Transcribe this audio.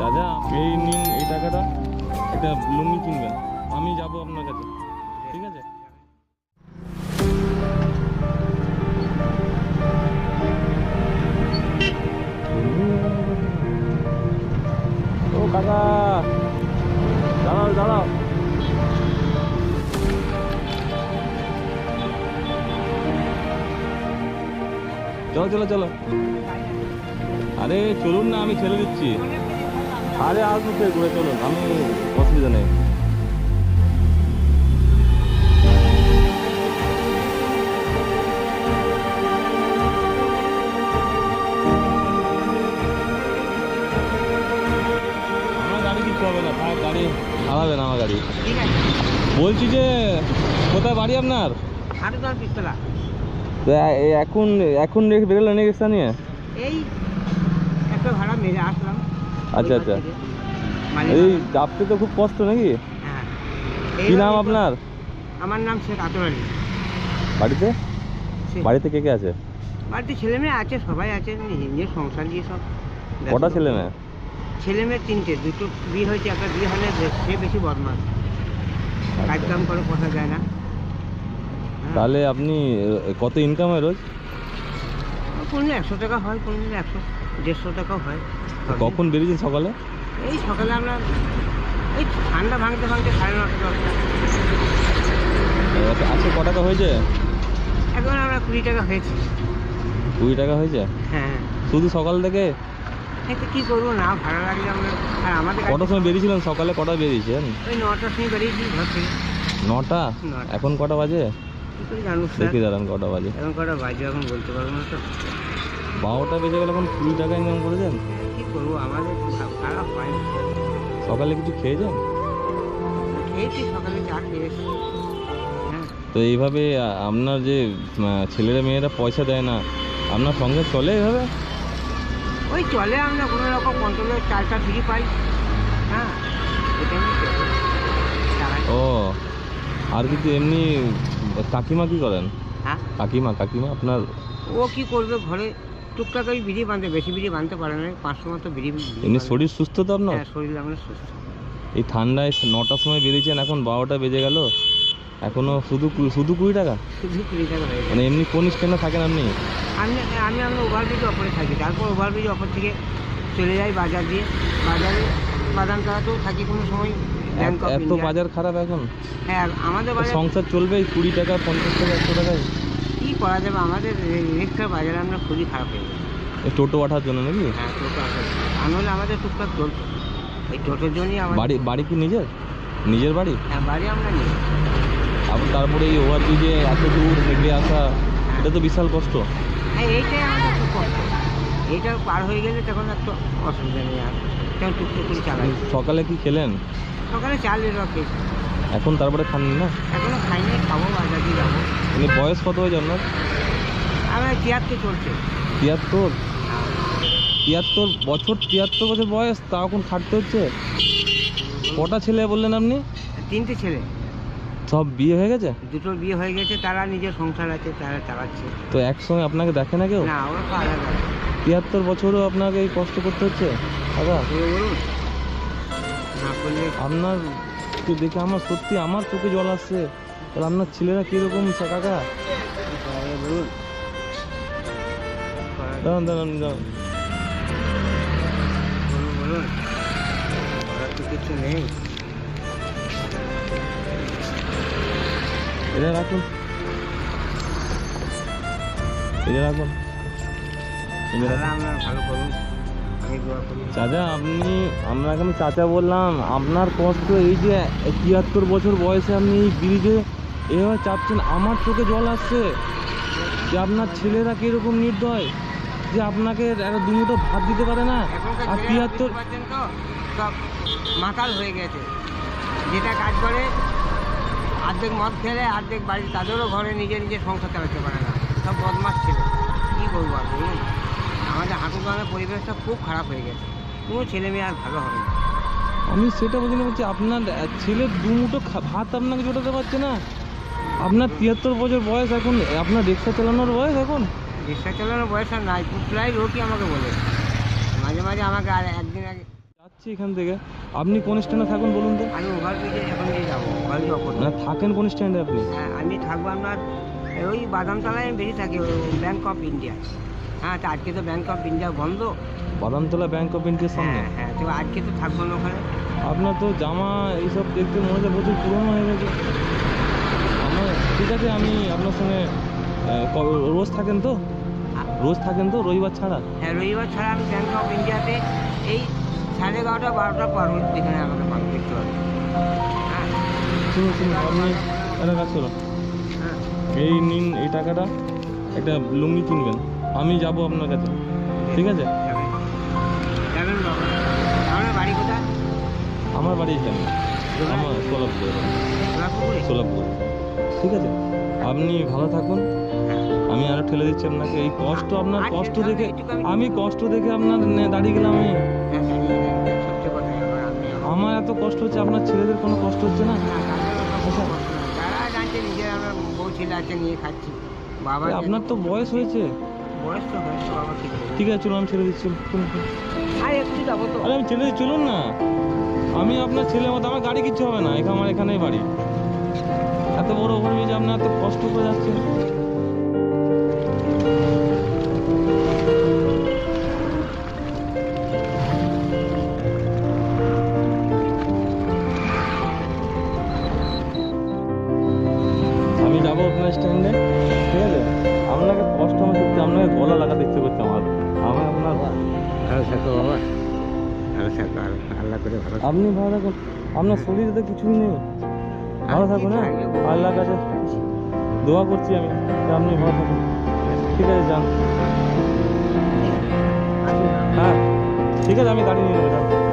দাদা, এই নিন এই টাকাটা। একটা লুঙ্গি কিনবেন। আমি যাব আপনার কাছে। ঠিক আছে? ও কাকা চলো চলো চলো। আরে চলুন না আমি ছেড়ে দিচ্ছি। আরে আসব ঘুরে চলুন আমি অসুবিধা নেই। আমার গাড়ি কিছু হবে না আমার গাড়ি। বলছি যে কোথায় বাড়ি আপনার? পিস্তলা তো এখন এখন রে- বেরোলেন রিক্সা নিয়ে? এই একটা ভাড়া মেরে আসলাম। আচ্ছা, আচ্ছা। এই চাপতে তো খুব কষ্ট নাকি? হ্যাঁ। কি নাম আপনার? আমার নাম শেখ আতর আলী। বাড়িতে? বাড়িতে কে কে আছে? বাড়িতে ছেলে মেয়ে আছে সবাই আছে নিজের সংসার দিয়ে সব কটা ছেলে মেয়ে? ছেলে মেয়ে তিনটে দুটো বিয়ে হয়েছে একটা বিয়ে হলে সে বেশি বদমাস কাজ কাম করে পোষা যায় না। তাহলে আপনি কত ইনকাম হয় রোজ? কোনদিন একশো টাকা হয় কোনদিন একশো দেড়শো টাকাও হয়। কখন বেরিয়েছেন সকালে? এই সকালে আমরা এই ঠান্ডা ভাঙতে ভাঙতে সাড়ে নটা দশটা। আচ্ছা, আজকে ক টাকা হয়েছে? এখন আমরা কুড়ি টাকা হয়েছে। কুড়ি টাকা হয়েছে? হ্যাঁ। শুধু সকাল থেকে? একটু কী করব না ভালো লাগলে আমরা আর আমাদের কটার সময় বেরিয়েছিলেন? সকালে কটা বেরিয়েছেন? ওই নটার সময় বেরিয়েছি ঘর থেকে। নটা। এখন কটা বাজে? কী করে জানুক স্যার? দেখি দাঁড়ান কটা বাজে। এখন কটা বাজে এখন বলতে পারব না তো। বারোটা বেজে গেলে এখন কুড়ি টাকা ইনকাম করেছেন? কী করব আমাদের খারাপ হয়। না সকালে কিছু খেয়েছেন? খেয়েছি সকালে চা খেয়েছি। হ্যাঁ। তো এইভাবে আপনার যে ছেলেরা মেয়েরা পয়সা দেয় না আপনার সঙ্গে চলে এভাবে ওই চলে আমরা কোনো রকম কন্ট্রোলের চালটা ফ্রি পাই। হ্যাঁ। ও আর কিছু এমনি কাকিমা কি করেন? হ্যাঁ? কাকিমা কাকিমা আপনার? ও কি করবে ঘরে? টুকটাক ওই বিড়ি বাঁধে বেশি বিড়ি বাঁধতে পারে না পাঁচশো মতো বিড়ি এমনি শরীর সুস্থ তো আপনার? হ্যাঁ শরীর আমরা সুস্থ। এই ঠান্ডায় নটার সময় বেরিয়েছেন এখন বারোটা বেজে গেল। এখনও শুধু শুধু কুড়ি টাকা? শুধু কুড়ি টাকা হয়ে মানে এমনি কোন স্ট্যান্ডে থাকেন আপনি? আমি আমি আমরা ওভারব্রিজ অপরে থাকি। তারপর ওভারব্রিজ অপর থেকে চলে যাই বাজার দিয়ে। বাজারে বাদাম চালাতেও থাকি কোনো সময়। ব্যাংক অফ এত ইন্ডিয়া। বাজার খারাপ এখন? হ্যাঁ আমাদের বাজার সংসার চলবে এই কুড়ি টাকা পঞ্চাশ টাকা একশো টাকায়? কী করা যাবে? আমাদের রিক্সার বাজারে আমরা খুবই খারাপ হয়ে এই টোটো ওঠার জন্য নাকি? হ্যাঁ টোটো আসে আর নাহলে আমাদের টুকটাক চলতো। এই টোটোর জন্যই আমার বাড়ি বাড়ি কি নিজের? নিজের বাড়ি? হ্যাঁ বাড়ি আমরা নিই আবার তারপরে এই ওভার ব্রিজে এত দূর হেঁটে আসা এটা তো বিশাল কষ্ট। হ্যাঁ এইটাই আমাদের খুব কষ্ট। এইটা পার হয়ে গেলে তখন একটু অসুবিধা নেই আর। তখন টুকটুক করে চালাই সকালে কি খেলেন? সকালে চাল এলো এখন তারপরে খাননি না? এখনও খাইনি খাব বাজার দিয়ে যাব। মানে বয়স কত হয়েছে আপনার? আমার তিয়াত্তর চলছে। তিয়াত্তর? তিয়াত্তর বছর তিয়াত্তর বছর বয়স তা এখন খাটতে হচ্ছে? কটা ছেলে বললেন আপনি? তিনটে ছেলে। সব বিয়ে হয়ে গেছে? দুটোর বিয়ে হয়ে গেছে তারা নিজের সংসার আছে তারা চালাচ্ছে। তো একসঙ্গে আপনাকে দেখে না কেউ? না ওরা তিয়াত্তর বছরও আপনাকে এই কষ্ট করতে হচ্ছে? দাদা বলুন। আপনার দেখে আমার সত্যি আমার চোখে জল আসছে। তাহলে আপনার ছেলেরা কীরকম কাকা দাঁড়ান দাঁড়ান দাঁড়ান। এটা রাখুন। এটা রাখুন। ভালো করুন চাচা আপনি আপনাকে আমি চাচা বললাম আপনার কষ্ট এই যে তিয়াত্তর বছর বয়সে আপনি এই ব্রিজে এভাবে চাপছেন আমার চোখে জল আসছে যে আপনার ছেলেরা কীরকম নির্দয় যে আপনাকে একটা দু মুঠো ভাত দিতে পারে না? আর তিয়াত্তর মাতাল হয়ে গেছে। যেটা কাজ করে অর্ধেক মদ খেলে অর্ধেক বাড়ি তাদেরও ঘরে নিজে নিজে সংসার চালাতে পারে না। সব বদমাস ছিল। কী করব আর বলুন? আমাদের হাঁটু গ্রামের পরিবেশটা খুব খারাপ হয়ে গেছে। কোনো ছেলে মেয়ে আর ভালো হবে না। আমি সেটা বলছি না বলছি আপনার ছেলের দু মুঠো ভাত আপনাকে জোটাতে পারছে না? আপনার তিয়াত্তর বছর বয়স এখন আপনার রিক্সা চালানোর বয়স এখন? রিক্সা চালানোর বয়স আর নাই প্রায় লোকই আমাকে বলে। মাঝে মাঝে আমাকে আর একদিন আগে যাচ্ছি এখান থেকে। আপনি কোন স্ট্যান্ডে থাকুন বলুন তো। আমি ওভারব্রিজে এখন দিয়ে যাব না থাকেন কোন স্ট্যান্ডে আপনি? হ্যাঁ আমি থাকব আপনার ওই বাদামতলায় আমি বেশি থাকি ব্যাংক অফ ইন্ডিয়া হ্যাঁ তো আজকে তো ব্যাংক অফ ইন্ডিয়া বন্ধ। বাদামতলা ব্যাংক অফ ইন্ডিয়ার সামনে? হ্যাঁ হ্যাঁ তো আজকে তো থাকব না ওখানে। আপনার তো জামা এইসব দেখতে মনে হচ্ছে প্রচুর পুরনো হয়ে গেছে। আমার ঠিক আছে আমি আপনার সঙ্গে রোজ থাকেন তো? রোজ থাকেন তো রবিবার ছাড়া? হ্যাঁ রবিবার ছাড়া আমি ব্যাংক অফ ইন্ডিয়াতে এই সাড়ে এগারোটা বারোটা পর যেখানে আমাকে পাবো দেখতে পাবো হ্যাঁ। শুনুন শুনুন আপনি একটা কাজ করুন। হ্যাঁ। এই নিন এই টাকাটা একটা লুঙ্গি কিনবেন। আমি যাব আপনার কাছে। ঠিক আছে? আমার বাড়ি আমার বাড়ি এখানে। আমার সোলাপুরে সোলাপুরে ঠিক আছে? আপনি ভালো থাকুন। আমি আরও ঠেলে দিচ্ছি আপনাকে। এই কষ্ট আপনার আচ্ছা, কষ্ট দেখে আমি- কষ্ট দেখে আপনার দাঁড়িয়ে গেলাম আমি। হ্যাঁ আমার এত কষ্ট হচ্ছে আপনার ছেলেদের কোনো কষ্ট হচ্ছে না? আপনার তো বয়স হয়েছে। ঠিক আছে চলুন আমি ছেড়ে দিচ্ছি। আর একটু যাব আরে আমি ছেড়ে দিচ্ছি চলুন না। আমি আপনার ছেলে মতো আমার গাড়ি কিচ্ছু হবে না এখানে আমার এখানেই বাড়ি। এত বড় ওভারব্রিজ আপনি এত কষ্ট করে যাচ্ছেন। আমি যাব আপনার স্ট্যান্ডে আল্লাহ করে ভালো আপনি ভালো থাকুন। আপনার শরীরে তো কিছুই নেই। ভালো থাকুন হ্যাঁ? আল্লাহ কাছে দোয়া করছি আমি আপনি ভালো থাকুন। ঠিক আছে যান। হ্যাঁ। ঠিক আছে আমি গাড়ি নিয়ে নেব